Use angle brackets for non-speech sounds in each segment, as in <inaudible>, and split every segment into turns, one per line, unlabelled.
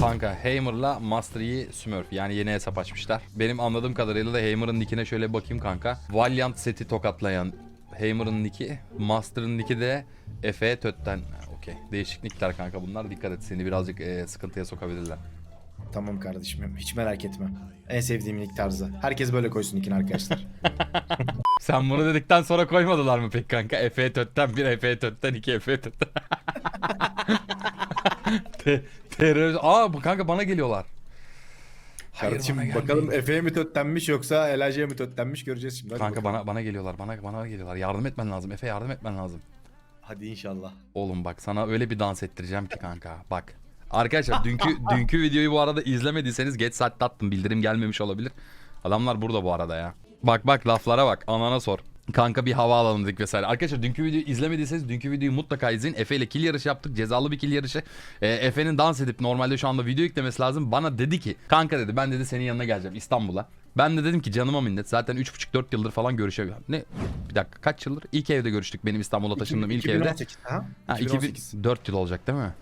Kanka Hammer'la Master Yi Smurf yani yeni hesap açmışlar. Benim anladığım kadarıyla da Hammer'ın nickine şöyle bir bakayım kanka. Valiant seti tokatlayan Hammer'ın nicki, Master'ın nicki de Efe Tötten. Okey. Değişik nickler kanka bunlar. Dikkat et seni birazcık e, sıkıntıya sokabilirler.
Tamam kardeşim hiç merak etme. En sevdiğim nick tarzı. Herkes böyle koysun nickini arkadaşlar. <laughs>
Sen bunu dedikten sonra koymadılar mı pek kanka? Efe Tötten 1, Efe Tötten 2, Efe Tötten. Te <laughs> terör... Aa bu kanka bana geliyorlar. Hayır,
Kardeşim
bana
bakalım
gelmeyin.
Efe'ye mi tötlenmiş yoksa Elijah'ya mi tötlenmiş göreceğiz şimdi. Hadi
Kanka
bakalım.
bana bana geliyorlar. Bana bana geliyorlar. Yardım etmen lazım. Efe yardım etmen lazım.
Hadi inşallah.
Oğlum bak sana öyle bir dans ettireceğim ki kanka. Bak. Arkadaşlar dünkü <laughs> dünkü videoyu bu arada izlemediyseniz geç saatte attım. Bildirim gelmemiş olabilir. Adamlar burada bu arada ya. Bak bak laflara bak. Anana sor. Kanka bir hava alalım dedik vesaire. Arkadaşlar dünkü videoyu izlemediyseniz dünkü videoyu mutlaka izleyin. Efe ile kill yarışı yaptık. Cezalı bir kill yarışı. Ee, Efe'nin dans edip normalde şu anda video yüklemesi lazım. Bana dedi ki kanka dedi ben dedi senin yanına geleceğim İstanbul'a. Ben de dedim ki canıma minnet. Zaten 3,5-4 yıldır falan görüşemiyorum. Ne? Bir dakika kaç yıldır? İlk evde görüştük benim İstanbul'a taşındığım ilk evde.
2018. Ha?
Ha,
2018.
2004 yıl olacak değil mi?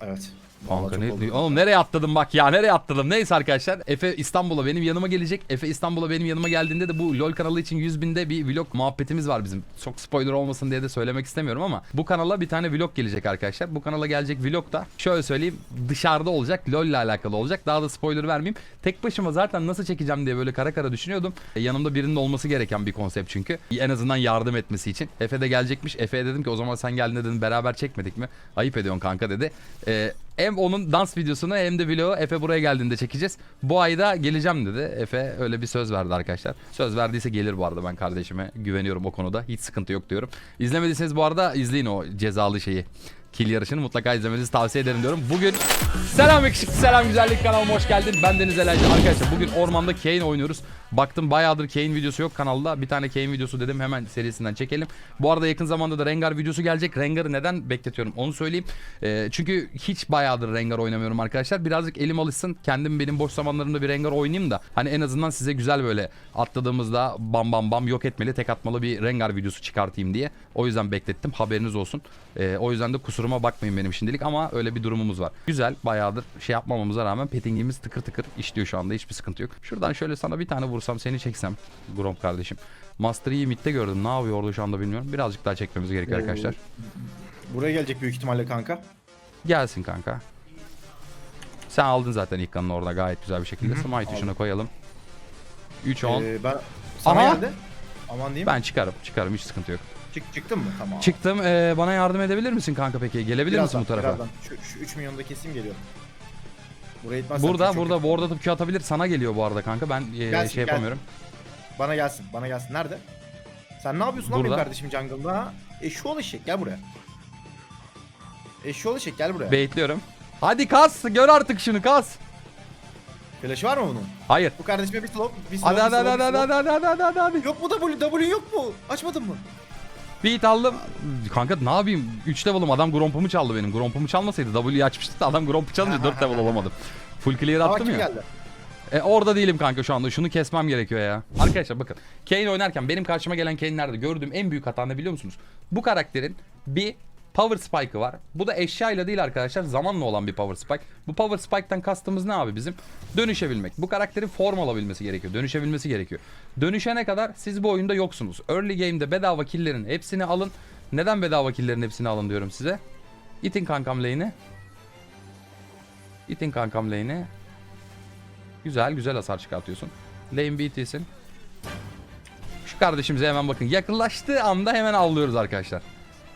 Evet.
Kanka ne,
oldu.
oğlum nereye atladım bak ya nereye atladım. Neyse arkadaşlar Efe İstanbul'a benim yanıma gelecek. Efe İstanbul'a benim yanıma geldiğinde de bu LoL kanalı için 100 binde bir vlog muhabbetimiz var bizim. Çok spoiler olmasın diye de söylemek istemiyorum ama bu kanala bir tane vlog gelecek arkadaşlar. Bu kanala gelecek vlog da şöyle söyleyeyim dışarıda olacak. LoL ile alakalı olacak. Daha da spoiler vermeyeyim. Tek başıma zaten nasıl çekeceğim diye böyle kara kara düşünüyordum. E, yanımda birinin olması gereken bir konsept çünkü. En azından yardım etmesi için. Efe de gelecekmiş. Efe'ye dedim ki o zaman sen geldin dedim beraber çekmedik mi? Ayıp ediyorsun kanka dedi. E, hem onun dans videosunu hem de vlogu Efe buraya geldiğinde çekeceğiz. Bu ayda geleceğim dedi. Efe öyle bir söz verdi arkadaşlar. Söz verdiyse gelir bu arada ben kardeşime güveniyorum o konuda. Hiç sıkıntı yok diyorum. İzlemediyseniz bu arada izleyin o cezalı şeyi. Kill yarışını mutlaka izlemenizi tavsiye ederim diyorum. Bugün selam yakışıklı selam güzellik kanalıma hoş geldin. Ben Deniz Elaycı. Arkadaşlar bugün ormanda Kane oynuyoruz. Baktım bayağıdır Kane videosu yok kanalda. Bir tane Kane videosu dedim hemen serisinden çekelim. Bu arada yakın zamanda da Rengar videosu gelecek. Rengar'ı neden bekletiyorum onu söyleyeyim. Ee, çünkü hiç bayağıdır Rengar oynamıyorum arkadaşlar. Birazcık elim alışsın. Kendim benim boş zamanlarımda bir Rengar oynayayım da. Hani en azından size güzel böyle atladığımızda bam bam bam yok etmeli tek atmalı bir Rengar videosu çıkartayım diye. O yüzden beklettim haberiniz olsun. Ee, o yüzden de kusuruma bakmayın benim şimdilik ama öyle bir durumumuz var. Güzel bayağıdır şey yapmamamıza rağmen pettingimiz tıkır tıkır işliyor şu anda hiçbir sıkıntı yok. Şuradan şöyle sana bir tane vursam seni çeksem Grom kardeşim. Master Yi'yi midde gördüm. Ne yapıyor orada şu anda bilmiyorum. Birazcık daha çekmemiz gerekiyor
Oo.
arkadaşlar.
Buraya gelecek büyük ihtimalle kanka.
Gelsin kanka. Sen aldın zaten ilk kanını orada gayet güzel bir şekilde. Smite tuşuna koyalım. 3 10.
Ee, ben sana
Aha.
geldi. Aman diyeyim.
Ben çıkarım. Çıkarım hiç sıkıntı yok.
Çık, çıktın mı? Tamam.
Çıktım. ee, bana yardım edebilir misin kanka peki? Gelebilir misin bu tarafa?
Birazdan. Şu, şu 3 milyonu da keseyim geliyorum. Buraya gitmezsen
Burada
çok
burada
kötü.
bu arada tıpkı atabilir. Sana geliyor bu arada kanka. Ben ee,
Gelsin,
şey yapamıyorum.
Bana gelsin. Bana gelsin. Nerede? Sen ne yapıyorsun lan
Burada.
benim kardeşim jungle'da ha? Eşşoğlu eşek gel buraya. Eşşoğlu eşek gel buraya.
Baitliyorum. Hadi kas. Gör artık şunu kas.
Flash'ı var mı bunun?
Hayır.
Bu kardeşime bir slow, bir slow,
Hadi
bir
hadi hadi
slow,
hadi
bir
hadi
slow.
hadi hadi hadi hadi.
Yok mu W? W yok mu? Açmadın mı?
Beat aldım. Kanka ne yapayım? 3 level'ım adam Gromp'umu çaldı benim. Gromp'umu çalmasaydı W'yi açmıştı da adam Gromp'u çalınca 4 level olamadım. Full clear attım ya.
geldi?
E, orada değilim kanka şu anda. Şunu kesmem gerekiyor ya. Arkadaşlar bakın. Kane oynarken benim karşıma gelen Kane'lerde gördüğüm en büyük hata ne biliyor musunuz? Bu karakterin bir power spike'ı var. Bu da eşyayla değil arkadaşlar. Zamanla olan bir power spike. Bu power spike'tan kastımız ne abi bizim? Dönüşebilmek. Bu karakterin form alabilmesi gerekiyor. Dönüşebilmesi gerekiyor. Dönüşene kadar siz bu oyunda yoksunuz. Early game'de bedava kill'lerin hepsini alın. Neden bedava kill'lerin hepsini alın diyorum size. İtin kankam lane'i. İtin kankam lane'i. Güzel güzel hasar çıkartıyorsun. Lane BT'sin. Şu kardeşimize hemen bakın. Yaklaştığı anda hemen avlıyoruz arkadaşlar.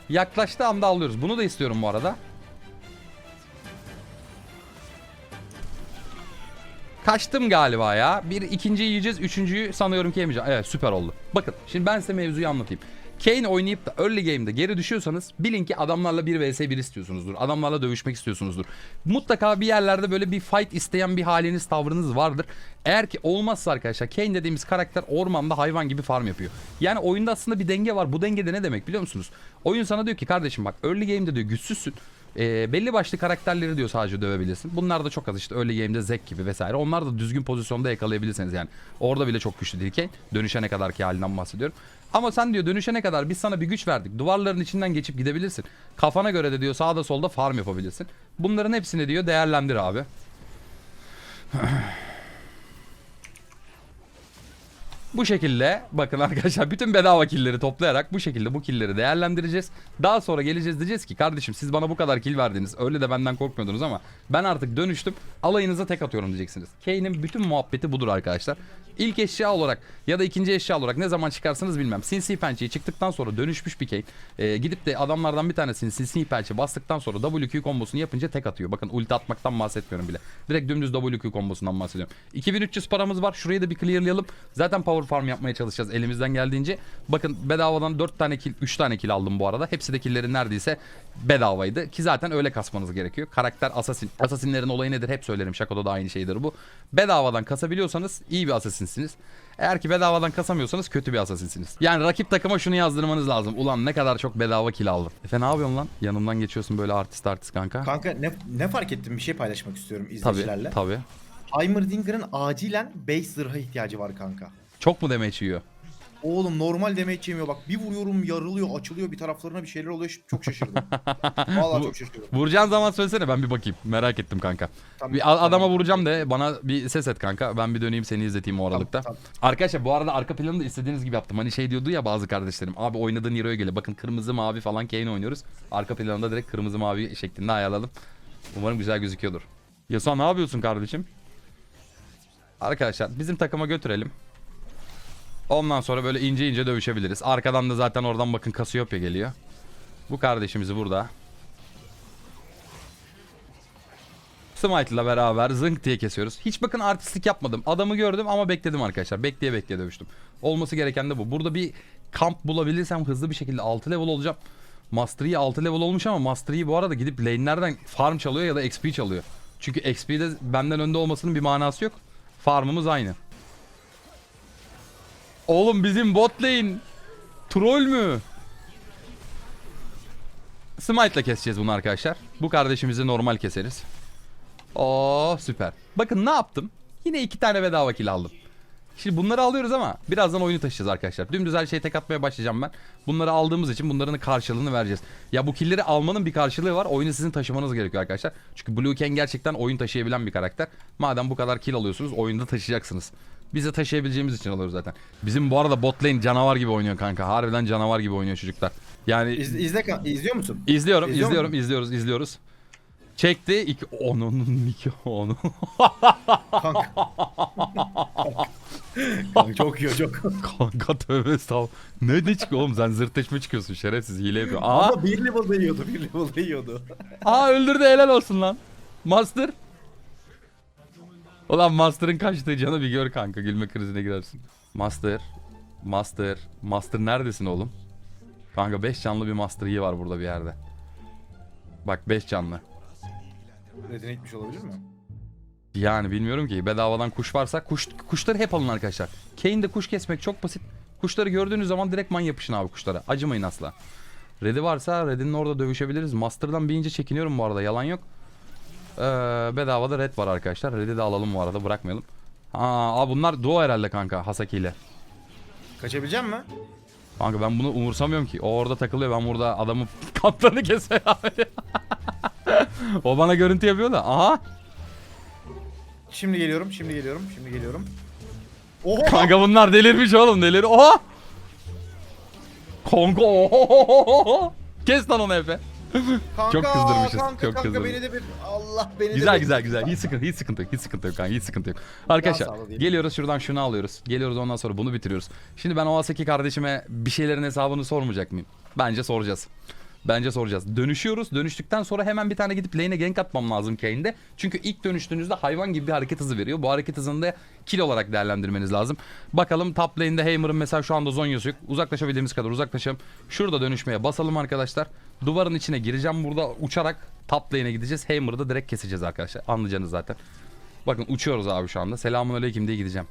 Yaklaştığı anda avlıyoruz. Bunu da istiyorum bu arada. Kaçtım galiba ya. Bir ikinciyi yiyeceğiz. Üçüncüyü sanıyorum ki yemeyeceğim. Evet süper oldu. Bakın şimdi ben size mevzuyu anlatayım. Kane oynayıp da early game'de geri düşüyorsanız bilin ki adamlarla 1 vs 1 istiyorsunuzdur. Adamlarla dövüşmek istiyorsunuzdur. Mutlaka bir yerlerde böyle bir fight isteyen bir haliniz tavrınız vardır. Eğer ki olmazsa arkadaşlar Kane dediğimiz karakter ormanda hayvan gibi farm yapıyor. Yani oyunda aslında bir denge var. Bu dengede ne demek biliyor musunuz? Oyun sana diyor ki kardeşim bak early game'de diyor güçsüzsün. Ee, belli başlı karakterleri diyor sadece dövebilirsin. Bunlar da çok az işte early game'de Zek gibi vesaire. Onlar da düzgün pozisyonda yakalayabilirsiniz yani. Orada bile çok güçlü değil Kane. Dönüşene kadar ki halinden bahsediyorum. Ama sen diyor dönüşene kadar biz sana bir güç verdik. Duvarların içinden geçip gidebilirsin. Kafana göre de diyor sağda solda farm yapabilirsin. Bunların hepsini diyor değerlendir abi. Bu şekilde bakın arkadaşlar bütün bedava killleri toplayarak bu şekilde bu killleri değerlendireceğiz. Daha sonra geleceğiz diyeceğiz ki kardeşim siz bana bu kadar kill verdiniz. Öyle de benden korkmuyordunuz ama ben artık dönüştüm. Alayınıza tek atıyorum diyeceksiniz. Kane'in bütün muhabbeti budur arkadaşlar. İlk eşya olarak ya da ikinci eşya olarak ne zaman çıkarsanız bilmem. Sinsi pençeyi çıktıktan sonra dönüşmüş bir Kane. Ee, gidip de adamlardan bir tanesini sinsi pençe bastıktan sonra WQ kombosunu yapınca tek atıyor. Bakın ulti atmaktan bahsetmiyorum bile. Direkt dümdüz WQ kombosundan bahsediyorum. 2300 paramız var. Şurayı da bir clearlayalım. Zaten power farm yapmaya çalışacağız elimizden geldiğince. Bakın bedavadan 4 tane kill, 3 tane kill aldım bu arada. Hepsi de killerin neredeyse bedavaydı. Ki zaten öyle kasmanız gerekiyor. Karakter assassin. Assassinlerin olayı nedir? Hep söylerim. Şakoda da aynı şeydir bu. Bedavadan kasabiliyorsanız iyi bir assassinsiniz. Eğer ki bedavadan kasamıyorsanız kötü bir assassinsiniz. Yani rakip takıma şunu yazdırmanız lazım. Ulan ne kadar çok bedava kill aldım. Efe ne yapıyorsun lan? Yanımdan geçiyorsun böyle artist artist kanka.
Kanka ne, ne fark ettim bir şey paylaşmak istiyorum
Tabii
izleyicilerle.
tabii.
Heimerdinger'ın acilen base zırha ihtiyacı var kanka.
Çok mu damage yiyor?
Oğlum normal damage yemiyor bak bir vuruyorum yarılıyor açılıyor bir taraflarına bir şeyler oluyor çok şaşırdım. <laughs> Vallahi çok şaşırdım.
Vuracağın zaman söylesene ben bir bakayım. Merak ettim kanka.
Tamam,
Bir a- adama
tamam.
vuracağım de bana bir ses et kanka. Ben bir döneyim seni izleteyim o aralıkta.
tamam.
Arkadaşlar bu arada arka planını da istediğiniz gibi yaptım. Hani şey diyordu ya bazı kardeşlerim. Abi oynadığın hero'ya göre. Bakın kırmızı mavi falan Kane oynuyoruz. Arka planında direkt kırmızı mavi şeklinde ayarladım. Umarım güzel gözüküyordur. Yasuo ne yapıyorsun kardeşim? Arkadaşlar bizim takıma götürelim. Ondan sonra böyle ince ince dövüşebiliriz. Arkadan da zaten oradan bakın Cassiopeia geliyor. Bu kardeşimizi burada. Smite ile beraber zınk diye kesiyoruz. Hiç bakın artistlik yapmadım. Adamı gördüm ama bekledim arkadaşlar. Bekleye bekleye dövüştüm. Olması gereken de bu. Burada bir kamp bulabilirsem hızlı bir şekilde 6 level olacağım. Mastery 6 level olmuş ama Mastery bu arada gidip lane'lerden farm çalıyor ya da XP çalıyor. Çünkü XP'de benden önde olmasının bir manası yok. Farmımız aynı. Oğlum bizim bot lane troll mü? Smite ile keseceğiz bunu arkadaşlar. Bu kardeşimizi normal keseriz. Oo süper. Bakın ne yaptım? Yine iki tane bedava kill aldım. Şimdi bunları alıyoruz ama birazdan oyunu taşıyacağız arkadaşlar. Dümdüz her şeyi tek atmaya başlayacağım ben. Bunları aldığımız için bunların karşılığını vereceğiz. Ya bu killleri almanın bir karşılığı var. Oyunu sizin taşımanız gerekiyor arkadaşlar. Çünkü Blue Ken gerçekten oyun taşıyabilen bir karakter. Madem bu kadar kill alıyorsunuz oyunda taşıyacaksınız. Biz de taşıyabileceğimiz için alıyoruz zaten. Bizim bu arada bot lane canavar gibi oynuyor kanka. Harbiden canavar gibi oynuyor çocuklar. Yani
İzle, izle izliyor musun?
İzliyorum,
İzliyor
izliyorum,
musun?
izliyoruz, izliyoruz. Çekti. iki onun iki onu.
Kanka. Kanka çok iyi çok.
Kanka tövbe estağfurullah. Ne ne çıkıyor oğlum sen zırtleşme çıkıyorsun şerefsiz hile yapıyor. Aa,
Ama bir level'da yiyordu bir level'da yiyordu.
aa öldürdü helal olsun lan. Master. Ulan Master'ın kaçtığı canı bir gör kanka gülme krizine girersin. Master. Master. Master neredesin oğlum? Kanka 5 canlı bir Master iyi var burada bir yerde. Bak 5 canlı.
Redine gitmiş olabilir mi?
Yani bilmiyorum ki bedavadan kuş varsa kuş kuşları hep alın arkadaşlar. Kane'de kuş kesmek çok basit. Kuşları gördüğünüz zaman direktman yapışın abi kuşlara. Acımayın asla. Red'i varsa Red'in orada dövüşebiliriz. Master'dan bir ince çekiniyorum bu arada yalan yok. Ee, bedavada Red var arkadaşlar. Red'i de alalım bu arada bırakmayalım. Aa, bunlar duo herhalde kanka Hasaki ile.
Kaçabilecek mi?
Kanka ben bunu umursamıyorum ki. O orada takılıyor ben burada adamın kaplarını <laughs> kesiyor abi. <laughs> o bana görüntü yapıyor da. Aha.
Şimdi geliyorum, şimdi geliyorum, şimdi geliyorum. Oho!
Kanka bunlar delirmiş oğlum delir. Oha! Oho! Kes lan onu Efe.
Kanka,
çok kızdırmışız,
Kanka,
çok
kanka beni de bir Allah beni de
Güzel
bir-
güzel güzel. Hiç sıkıntı, hiç sıkıntı yok. Hiç sıkıntı yok kanka. Hiç sıkıntı yok. Arkadaşlar geliyoruz şuradan şunu alıyoruz. Geliyoruz ondan sonra bunu bitiriyoruz. Şimdi ben o Asaki kardeşime bir şeylerin hesabını sormayacak mıyım? Bence soracağız. Bence soracağız. Dönüşüyoruz. Dönüştükten sonra hemen bir tane gidip lane'e gank atmam lazım Kane'de. Çünkü ilk dönüştüğünüzde hayvan gibi bir hareket hızı veriyor. Bu hareket hızını da kill olarak değerlendirmeniz lazım. Bakalım top lane'de Heimer'ın mesela şu anda Zonya'sı yok. Uzaklaşabildiğimiz kadar uzaklaşalım. Şurada dönüşmeye basalım arkadaşlar. Duvarın içine gireceğim burada uçarak top lane'e gideceğiz. Heimer'ı da direkt keseceğiz arkadaşlar. Anlayacaksınız zaten. Bakın uçuyoruz abi şu anda. Selamun aleyküm diye gideceğim.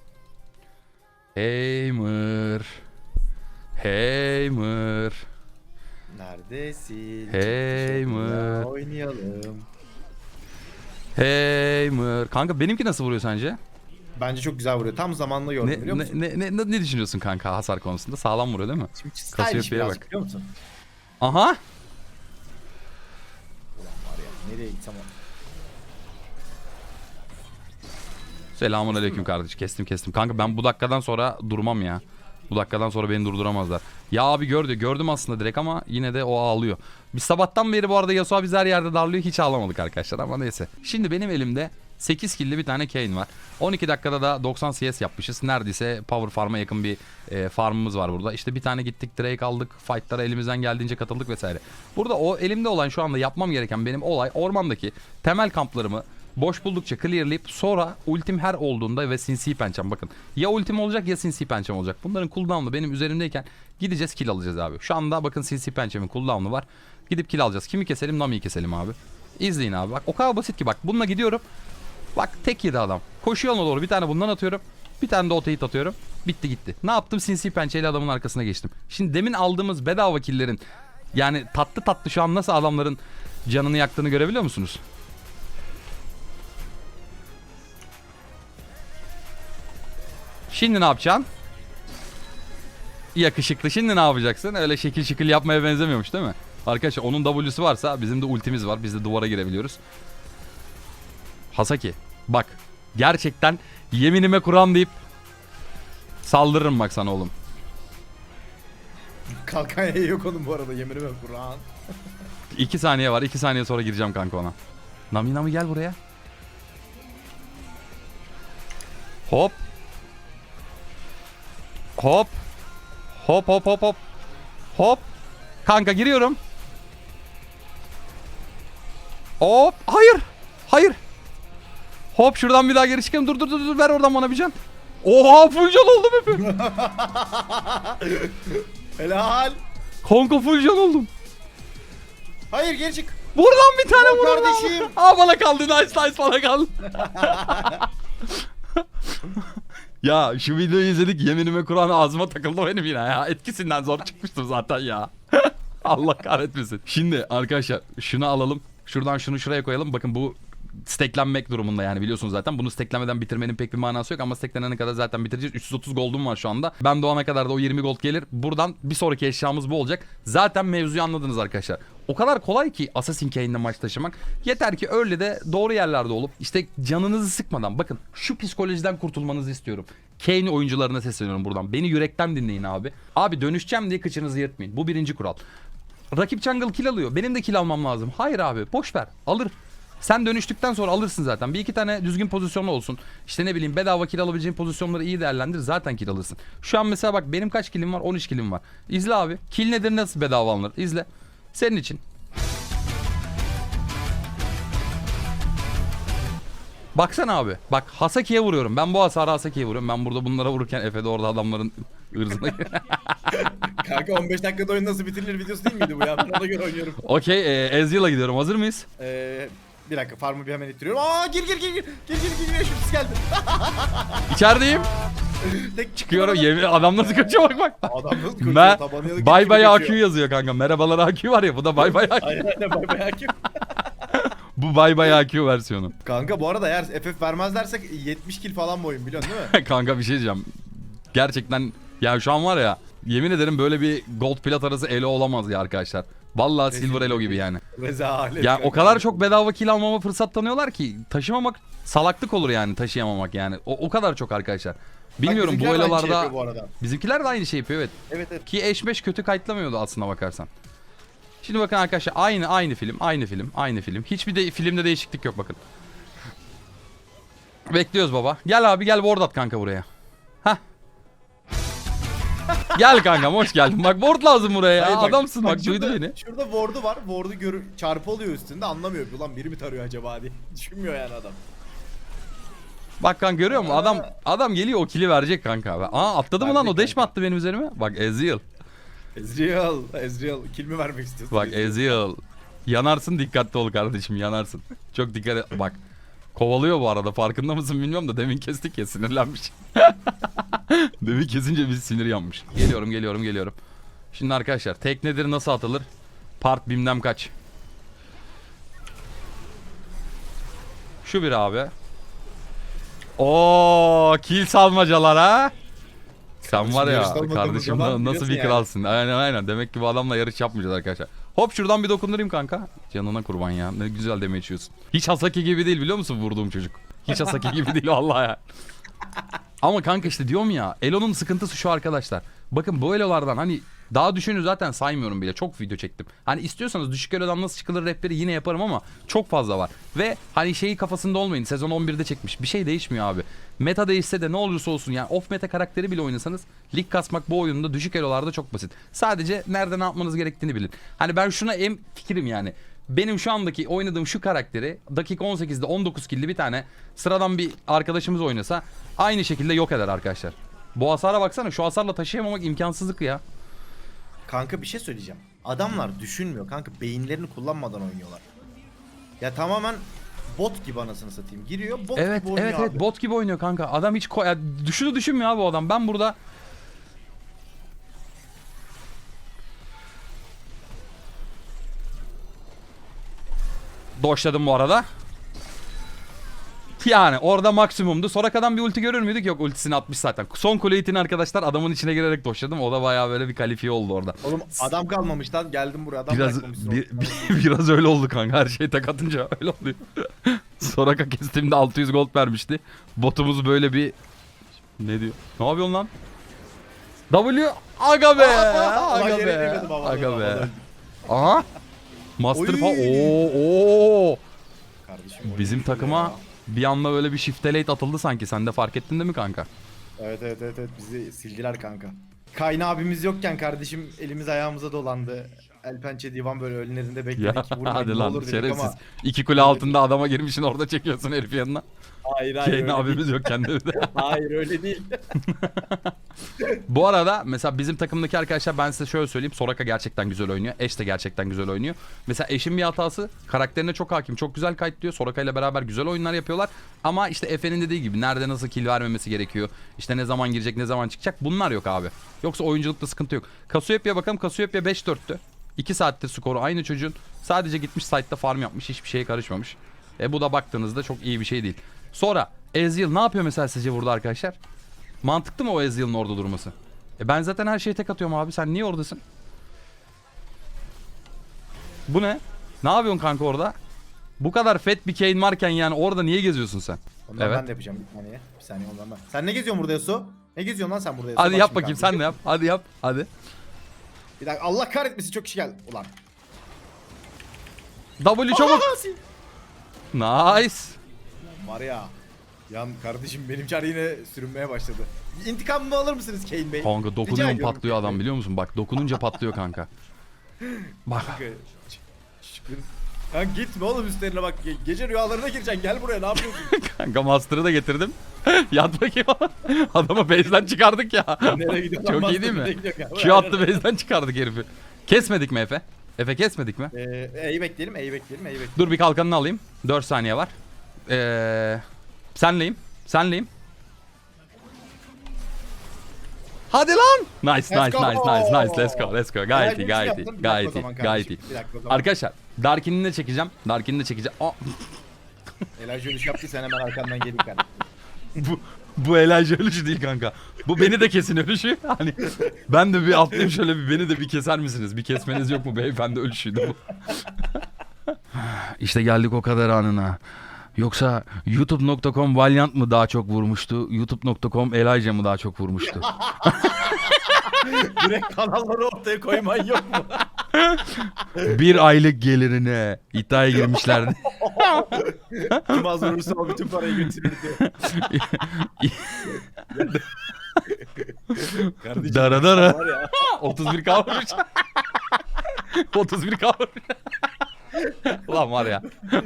Heimer. Heimer.
Neredesin?
Hey mır.
Oynayalım.
Heimer. Kanka benimki nasıl vuruyor sence?
Bence çok güzel vuruyor. Tam zamanlı gördüm
Ne,
biliyor
ne,
musun?
ne, ne, ne düşünüyorsun kanka hasar konusunda? Sağlam vuruyor değil mi?
Şimdi
Cassiopeia'ya
birazcık
bak.
biliyor musun?
Aha.
Ulan var ya nereye gitsem.
Selamun aleyküm kardeş. Kestim kestim. Kanka ben bu dakikadan sonra durmam ya. Bu dakikadan sonra beni durduramazlar. Ya abi gördü. Gördüm aslında direkt ama yine de o ağlıyor. Biz sabahtan beri bu arada Yasuo biz her yerde darlıyor. Hiç ağlamadık arkadaşlar ama neyse. Şimdi benim elimde 8 killi bir tane Kayn var. 12 dakikada da 90 CS yapmışız. Neredeyse Power Farm'a yakın bir e, farmımız var burada. İşte bir tane gittik Drake aldık. Fight'lara elimizden geldiğince katıldık vesaire. Burada o elimde olan şu anda yapmam gereken benim olay ormandaki temel kamplarımı boş buldukça clearlayıp sonra ultim her olduğunda ve sinsi pençem bakın. Ya ultim olacak ya sinsi pençem olacak. Bunların cooldown'u benim üzerimdeyken gideceğiz kill alacağız abi. Şu anda bakın sinsi pençemin cooldown'u var. Gidip kill alacağız. Kimi keselim? Nami'yi keselim abi. İzleyin abi bak o kadar basit ki bak bununla gidiyorum. Bak tek yedi adam. Koşu yoluna doğru bir tane bundan atıyorum. Bir tane de otayit atıyorum. Bitti gitti. Ne yaptım? Sinsi pençeyle adamın arkasına geçtim. Şimdi demin aldığımız bedava killerin yani tatlı tatlı şu an nasıl adamların canını yaktığını görebiliyor musunuz? Şimdi ne yapacaksın? Yakışıklı. Şimdi ne yapacaksın? Öyle şekil şekil yapmaya benzemiyormuş değil mi? Arkadaşlar onun W'su varsa bizim de ultimiz var. Biz de duvara girebiliyoruz. Hasaki bak gerçekten yeminime Kur'an deyip saldırırım bak sana oğlum.
Kalkan yayı yok onun bu arada yeminime Kur'an.
2 <laughs> saniye var 2 saniye sonra gireceğim kanka ona. Nami Nami gel buraya. Hop. Hop. Hop hop hop hop. Hop. Kanka giriyorum. Hop. Hayır. Hayır. Hop şuradan bir daha geri çıkayım. Dur dur dur dur ver oradan bana bir can. Oha full can oldum hep. <laughs>
Helal.
Kanka full can oldum.
Hayır geri çık.
Vur lan bir tane
Vur kardeşim.
Aa bana kaldı nice nice bana kaldı. <laughs> ya şu videoyu izledik yeminime Kur'an ağzıma takıldı benim yine ya. Etkisinden zor çıkmıştım zaten ya. <laughs> Allah kahretmesin. Şimdi arkadaşlar şunu alalım. Şuradan şunu şuraya koyalım. Bakın bu steklenmek durumunda yani biliyorsunuz zaten. Bunu steklemeden bitirmenin pek bir manası yok ama steklenene kadar zaten bitireceğiz. 330 gold'um var şu anda. Ben doğana kadar da o 20 gold gelir. Buradan bir sonraki eşyamız bu olacak. Zaten mevzuyu anladınız arkadaşlar. O kadar kolay ki Assassin Kane'le maç taşımak. Yeter ki öyle de doğru yerlerde olup işte canınızı sıkmadan bakın şu psikolojiden kurtulmanızı istiyorum. Kane oyuncularına sesleniyorum buradan. Beni yürekten dinleyin abi. Abi dönüşeceğim diye kıçınızı yırtmayın. Bu birinci kural. Rakip jungle kill alıyor. Benim de kill almam lazım. Hayır abi boş ver. Alır. Sen dönüştükten sonra alırsın zaten. Bir iki tane düzgün pozisyonlu olsun. İşte ne bileyim bedava kill alabileceğin pozisyonları iyi değerlendir. Zaten kill alırsın. Şu an mesela bak benim kaç killim var? 13 killim var. İzle abi. Kill nedir nasıl bedava alınır? İzle. Senin için. Baksana abi. Bak Hasaki'ye vuruyorum. Ben bu hasarı Hasaki'ye vuruyorum. Ben burada bunlara vururken Efe de orada adamların <laughs> ırzına. <laughs>
Kanka 15 dakikada oyun nasıl bitirilir videosu değil miydi bu ya? Ben ona göre oynuyorum.
Okey. E, Ezreal'a gidiyorum. Hazır mıyız?
Ee, bir dakika farmı bir hemen ittiriyorum. Aa gir gir gir gir. Gir gir gir gir. Şurası geldi. <laughs>
İçerideyim.
Tek
Çıkıyorum. Yemin adam nasıl kaçıyor bak bak.
Adam nasıl Tabanı yanık
bay
gibi
bay
kaçıyor.
AQ yazıyor kanka. Merhabalar AQ var ya bu da bay bay AQ.
Aynen aynen bay bay hakim. <laughs>
Bu bay bay AQ versiyonu.
Kanka bu arada eğer FF vermezlerse 70 kill falan bu oyun biliyorsun değil mi? <laughs>
kanka bir şey diyeceğim. Gerçekten ya şu an var ya yemin ederim böyle bir gold plat arası elo olamaz ya arkadaşlar. Vallahi silver elo gibi yani.
Rezalet.
Ya o kadar çok bedava kill almama fırsat tanıyorlar ki taşımamak salaklık olur yani taşıyamamak yani. O, o kadar çok arkadaşlar. Bilmiyorum bu
bizimkiler de aynı şey
elolarda
yapıyor bu arada.
bizimkiler de aynı şey yapıyor evet.
Evet evet.
Ki eş kötü kayıtlamıyordu aslına bakarsan. Şimdi bakın arkadaşlar aynı aynı film, aynı film, aynı film. Hiçbir de filmde değişiklik yok bakın. Bekliyoruz baba. Gel abi gel ward at kanka buraya. Gel kanka hoş geldin. Bak ward lazım buraya ya.
Hayır bak,
Adamsın bak,
şurada-
duydu beni.
Şurada ward'u var. Ward'u görü çarpı oluyor üstünde anlamıyor. Ulan biri mi tarıyor acaba diye. <laughs> Düşünmüyor yani adam.
Bak kanka görüyor musun? Adam adam geliyor o kili verecek kanka. Aa atladı mı lan o
Verecek
deş mi attı benim üzerime? Bak Ezreal.
Ezreal, Ezreal kill mi vermek istiyorsun?
Bak Ezreal. Yanarsın dikkatli ol kardeşim yanarsın. Çok dikkat et. Bak. Kovalıyor bu arada farkında mısın bilmiyorum da demin kestik ya sinirlenmiş. <laughs> demin kesince bir sinir yanmış. Geliyorum geliyorum geliyorum. Şimdi arkadaşlar tek nedir nasıl atılır? Part bilmem kaç. Şu bir abi. Oo kill salmacalar ha. Sen var ya kardeşim nasıl bir kralsın. Aynen aynen. Demek ki bu adamla yarış yapmayacağız arkadaşlar. Hop şuradan bir dokundurayım kanka. Canına kurban ya. Ne güzel deme içiyorsun. Hiç Hasaki gibi değil biliyor musun vurduğum çocuk. Hiç Asaki gibi değil vallahi ya. Ama kanka işte diyorum ya Elo'nun sıkıntısı şu arkadaşlar. Bakın bu Elo'lardan hani daha düşünün zaten saymıyorum bile. Çok video çektim. Hani istiyorsanız düşük Elo'dan nasıl çıkılır rehberi yine yaparım ama çok fazla var. Ve hani şeyi kafasında olmayın. Sezon 11'de çekmiş. Bir şey değişmiyor abi. Meta değişse de ne olursa olsun yani off meta karakteri bile oynasanız lig kasmak bu oyunda düşük Elo'larda çok basit. Sadece nerede ne yapmanız gerektiğini bilin. Hani ben şuna em fikrim yani. Benim şu andaki oynadığım şu karakteri dakika 18'de 19 killi bir tane sıradan bir arkadaşımız oynasa aynı şekilde yok eder arkadaşlar. Bu hasara baksana şu hasarla taşıyamamak imkansızlık ya.
Kanka bir şey söyleyeceğim. Adamlar düşünmüyor kanka beyinlerini kullanmadan oynuyorlar. Ya tamamen bot gibi anasını satayım. Giriyor bot
Evet
gibi oynuyor
evet
abi.
evet bot gibi oynuyor kanka. Adam hiç ko- ya düşünü düşünmüyor abi o adam. Ben burada Doşladım bu arada. <laughs> Yani orada maksimumdu. Soraka'dan bir ulti görür müydük? Yok ultisini atmış zaten. Son kule itini arkadaşlar adamın içine girerek doşladım. O da bayağı böyle bir kalifiye oldu orada.
Oğlum adam kalmamış lan geldim buraya adam
Biraz bir- bir- <laughs> biraz öyle oldu kanka. Her şey tek atınca <laughs> öyle oluyor. Soraka kestiğimde 600 gold vermişti. Botumuz böyle bir ne diyor? Ne yapıyorsun lan? W aga be. Aga be. Aga be. Aha. Master falan. Oo, oo.
Kardeşim
Bizim takıma
ya.
Bir anda böyle bir shift late atıldı sanki. Sen de fark ettin değil mi kanka?
Evet evet evet evet bizi sildiler kanka. Kayna abimiz yokken kardeşim elimiz ayağımıza dolandı. El pençe divan böyle önlerinde <laughs>
Ya
bekledik. Vurmayın,
hadi lan şerefsiz.
ama-
İki kule altında adama girmişsin orada çekiyorsun herif yanına.
Hayır hayır
Kane
öyle
abimiz
değil.
yok kendi de. <laughs> <laughs>
Hayır öyle değil.
Bu arada mesela bizim takımdaki arkadaşlar ben size şöyle söyleyeyim. Soraka gerçekten güzel oynuyor. Eş de gerçekten güzel oynuyor. Mesela eşin bir hatası karakterine çok hakim. Çok güzel kayıtlıyor. Soraka ile beraber güzel oyunlar yapıyorlar. Ama işte Efe'nin dediği gibi nerede nasıl kill vermemesi gerekiyor. İşte ne zaman girecek ne zaman çıkacak. Bunlar yok abi. Yoksa oyunculukta sıkıntı yok. Cassiopeia bakalım. Cassiopeia 5-4'tü. 2 saattir skoru aynı çocuğun. Sadece gitmiş site'da farm yapmış. Hiçbir şeye karışmamış. E bu da baktığınızda çok iyi bir şey değil. Sonra Ezreal ne yapıyor mesela sizce burada arkadaşlar? Mantıklı mı o Ezreal'ın orada durması? E ben zaten her şeye tek atıyorum abi. Sen niye oradasın? Bu ne? Ne yapıyorsun kanka orada? Bu kadar fat bir Kane varken yani orada niye geziyorsun sen?
Ondan
Evet.
ben de yapacağım bir saniye. Bir saniye ondan ben. Sen ne geziyorsun burada Yasuo? Ne geziyorsun lan sen burada Yasuo?
Hadi
Bak
yap bakayım
kanka.
sen de yap. Hadi yap. Hadi.
Bir dakika Allah kahretmesin çok kişi geldi. Ulan.
W çabuk. Nice.
Var ya. Yan kardeşim benim çar yine sürünmeye başladı. İntikamımı alır mısınız Kane Bey?
Kanka dokunuyor patlıyor adam biliyor musun? Bak dokununca patlıyor kanka. <laughs> Bak.
Şükür. Kanka gitme oğlum üstlerine bak. Ge- Gece rüyalarına gireceksin. Gel buraya ne yapıyorsun? <laughs>
Kanka Master'ı da getirdim. <laughs> Yat bakayım. <laughs> Adamı base'den çıkardık ya.
Nereye gidiyorsun?
Çok iyi değil mi? Q attı base'den çıkardık herifi. Kesmedik mi Efe? Efe kesmedik mi?
Ee, E'yi bekleyelim, E'yi bekleyelim, E'yi bekleyelim.
Dur bir kalkanını alayım. 4 saniye var. Ee, senleyim. Senleyim. Hadi lan. Nice nice
Let's go.
nice nice nice. Let's go let's go. Gayet iyi gayet iyi. Gayet iyi. Gayet iyi. Arkadaşlar Darkin'ini de çekeceğim. Darkin'ini de çekeceğim. Aa,
Helal jönüş yaptıysan hemen arkandan gelin kardeşim.
bu bu Elijah ölüşü değil kanka. Bu beni de kesin ölüşü. Hani ben de bir atlayayım şöyle bir beni de bir keser misiniz? Bir kesmeniz yok mu beyefendi ölüşüydü bu. işte geldik o kadar anına. Yoksa youtube.com Valiant mı daha çok vurmuştu? youtube.com Elijah mı daha çok vurmuştu? <laughs> <laughs>
Direkt kanalları ortaya koyman yok mu? <laughs>
bir aylık gelirine iddiaya girmişlerdi. <laughs>
Kim az vurursa o bütün parayı götürürdü. Kardeşim
Dara dara.
var ya.
31 kavurmuş. 31 kavurmuş. Ulan var ya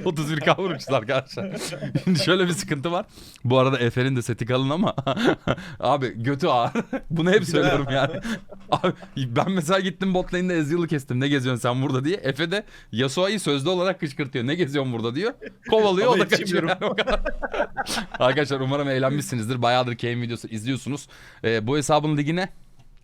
31 kavurmuşuz arkadaşlar. Şimdi şöyle bir sıkıntı var. Bu arada Efe'nin de seti kalın ama <laughs> abi götü ağır. <laughs> Bunu hep söylüyorum yani. <laughs> Abi ben mesela gittim bot lane'de Ezreal'ı kestim. Ne geziyorsun sen burada diye. Efe de Yasuo'yu sözlü olarak kışkırtıyor. Ne geziyorsun burada diyor. Kovalıyor o da kaçıyor. Yani o kadar. arkadaşlar umarım eğlenmişsinizdir. Bayağıdır Kane videosu izliyorsunuz. Ee, bu hesabın ligine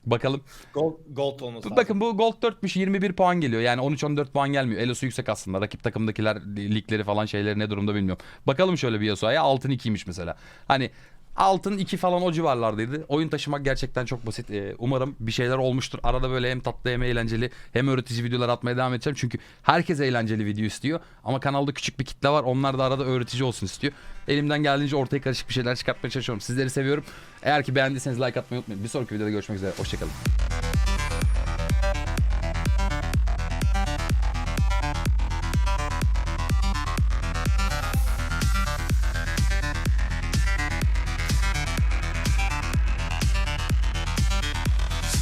bakalım.
Gold, gold olması lazım.
Bakın bu Gold 4'müş 21 puan geliyor. Yani 13-14 puan gelmiyor. Elosu yüksek aslında. Rakip takımdakiler ligleri falan şeyleri ne durumda bilmiyorum. Bakalım şöyle bir Yasuo'ya. Altın 2'ymiş mesela. Hani Altın 2 falan o civarlardaydı. Oyun taşımak gerçekten çok basit. Ee, umarım bir şeyler olmuştur. Arada böyle hem tatlı hem eğlenceli hem öğretici videolar atmaya devam edeceğim. Çünkü herkes eğlenceli video istiyor. Ama kanalda küçük bir kitle var. Onlar da arada öğretici olsun istiyor. Elimden geldiğince ortaya karışık bir şeyler çıkartmaya çalışıyorum. Sizleri seviyorum. Eğer ki beğendiyseniz like atmayı unutmayın. Bir sonraki videoda görüşmek üzere. Hoşçakalın.